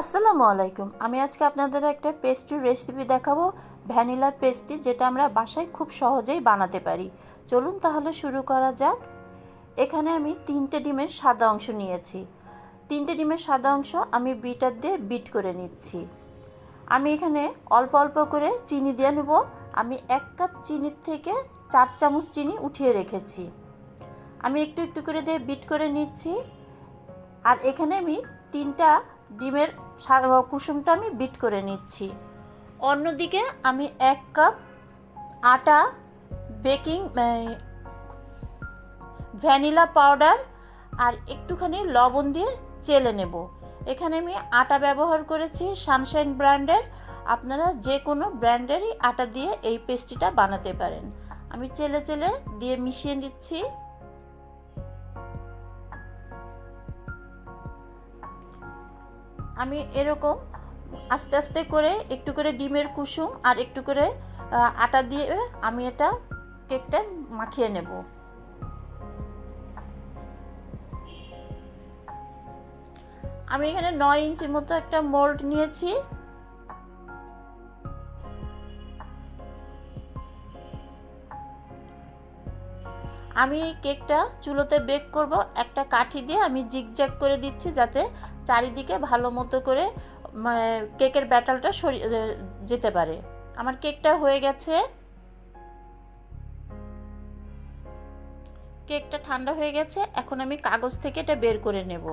আসসালামু আলাইকুম। আমি আজকে আপনাদের একটা পেস্ট্রির রেসিপি দেখাবো ভ্যানিলা পেস্ট্রি যেটা আমরা বাসায় খুব সহজেই বানাতে পারি। চলুন তাহলে শুরু করা যাক। এখানে আমি তিনটে ডিমের সাদা অংশ নিয়েছি। তিনটে ডিমের সাদা অংশ আমি বিটার দিয়ে বিট করে নিচ্ছি। আমি এখানে অল্প অল্প করে চিনি দিয়ে নেব। আমি এক কাপ চিনির থেকে চার চামচ চিনি উঠিয়ে রেখেছি। আমি একটু একটু করে দিয়ে বিট করে নিচ্ছি। আর এখানে আমি তিনটা ডিমের কুসুমটা আমি বিট করে নিচ্ছি। অন্যদিকে আমি এক কাপ আটা বেকিং ভ্যানিলা পাউডার আর একটুখানি লবণ দিয়ে চেলে নেব। এখানে আমি আটা ব্যবহার করেছি সানশাইন ব্র্যান্ডের। আপনারা যে কোনো ব্র্যান্ডেরই আটা দিয়ে এই পেস্ট্রিটা বানাতে পারেন। আমি চেলে চেলে দিয়ে মিশিয়ে নিচ্ছি। আমি এরকম আস্তে আস্তে করে একটু করে ডিমের কুসুম আর একটু করে আটা দিয়ে আমি এটা কেকটা মাখিয়ে নেব। আমি এখানে নয় ইঞ্চি মতো একটা মোল্ড নিয়েছি। আমি কেকটা চুলোতে বেক করব, একটা কাঠি দিয়ে আমি জিগজ্যাগ করে দিচ্ছি যাতে চারিদিকে ভালো মতো করে কেকের ব্যাটালটা সরিয়ে যেতে পারে। আমার কেকটা হয়ে গেছে। কেকটা ঠান্ডা হয়ে গেছে, এখন আমি কাগজ থেকে এটা বের করে নেব।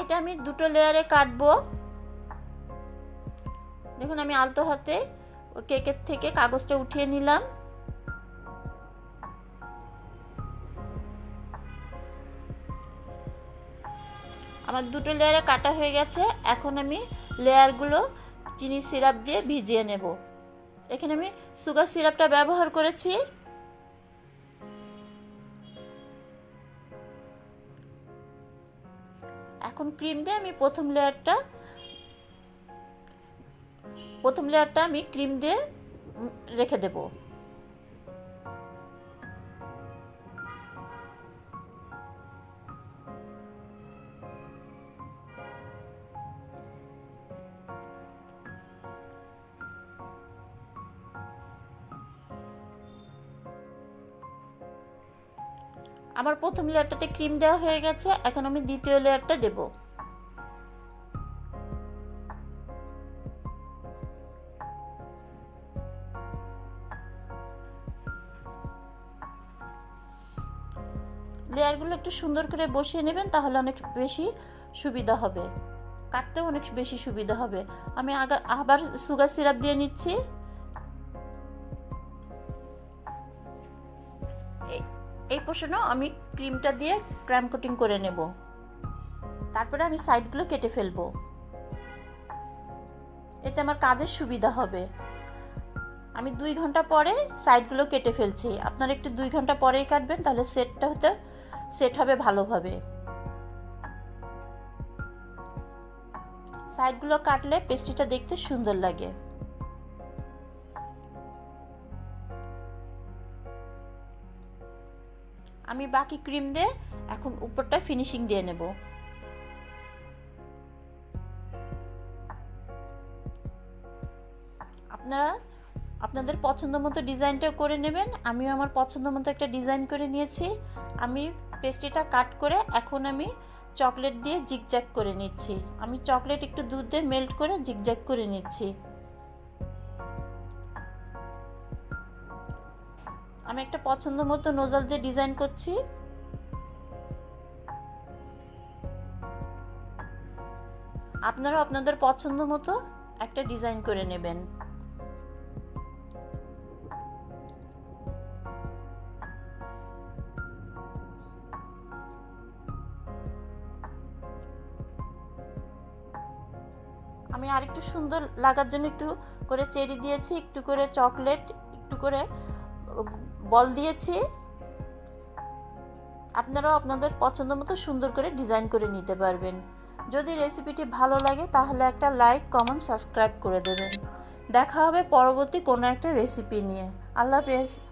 এটা আমি দুটো লেয়ারে কাটবো। দেখুন, আমি আলতো হাতে কেকের থেকে কাগজটা উঠিয়ে নিলাম। আমার দুটো লেয়ারে কাটা হয়ে গেছে। এখন আমি লেয়ারগুলো চিনি সিরাপ দিয়ে ভিজিয়ে নেব। এখানে আমি সুগার সিরাপটা ব্যবহার করেছি। এখন ক্রিম দিয়ে আমি প্রথম লেয়ারটা প্রথম লেয়ারটা আমি ক্রিম দিয়ে রেখে দেব। আমার প্রথম লেয়ারটাতে ক্রিম দেওয়া হয়ে গেছে, এখন আমি দ্বিতীয় লেয়ারটা দেবো। লেয়ারগুলো একটু সুন্দর করে বসিয়ে নেবেন, তাহলে অনেক বেশি সুবিধা হবে। কাটতেও অনেক বেশি সুবিধা হবে। আমি আবার সুগার সিরাপ দিয়ে নিচ্ছি। এই- পোর্শনও আমি ক্রিমটা দিয়ে ক্র্যাম কোটিং করে নেব। তারপরে আমি সাইডগুলো কেটে ফেলব। এতে আমার কাজের সুবিধা হবে। আমি দুই ঘণ্টা পরে সাইডগুলো কেটে ফেলছি। আপনারা একটু দুই ঘণ্টা পরেই কাটবেন, তাহলে সেটটা হতে সেট হবে ভালোভাবে। সাইডগুলো কাটলে পেস্ট্রিটা দেখতে সুন্দর লাগে। আমি বাকি ক্রিম দিয়ে এখন উপরটা ফিনিশিং দিয়ে নেব। আপনারা আপনাদের পছন্দ মতো ডিজাইনটা করে নেবেন। আমিও আমার পছন্দ মতো একটা ডিজাইন করে নিয়েছি। আমি পেস্ট্রিটা কাট করে এখন আমি চকলেট দিয়ে জিগজ্যাগ করে নিচ্ছি। আমি চকলেট একটু দুধ দিয়ে মেল্ট করে জিগজ্যাগ করে নিচ্ছি। আমি একটা পছন্দ মতো নোজল দিয়ে ডিজাইন করছি। আপনারা আপনাদের পছন্দ মতো একটা ডিজাইন করে নেবেন। আমি আরেকটু সুন্দর লাগার জন্য একটু করে চেরি দিয়েছি, একটু করে চকলেট একটু করে বল দিয়েছি। আপনারাও আপনাদের পছন্দ মতো সুন্দর করে ডিজাইন করে নিতে পারবেন। যদি রেসিপিটি ভালো লাগে তাহলে একটা লাইক, কমেন্ট, সাবস্ক্রাইব করে দেবেন। দেখা হবে পরবর্তী কোনো একটা রেসিপি নিয়ে। আল্লাহ হাফেজ।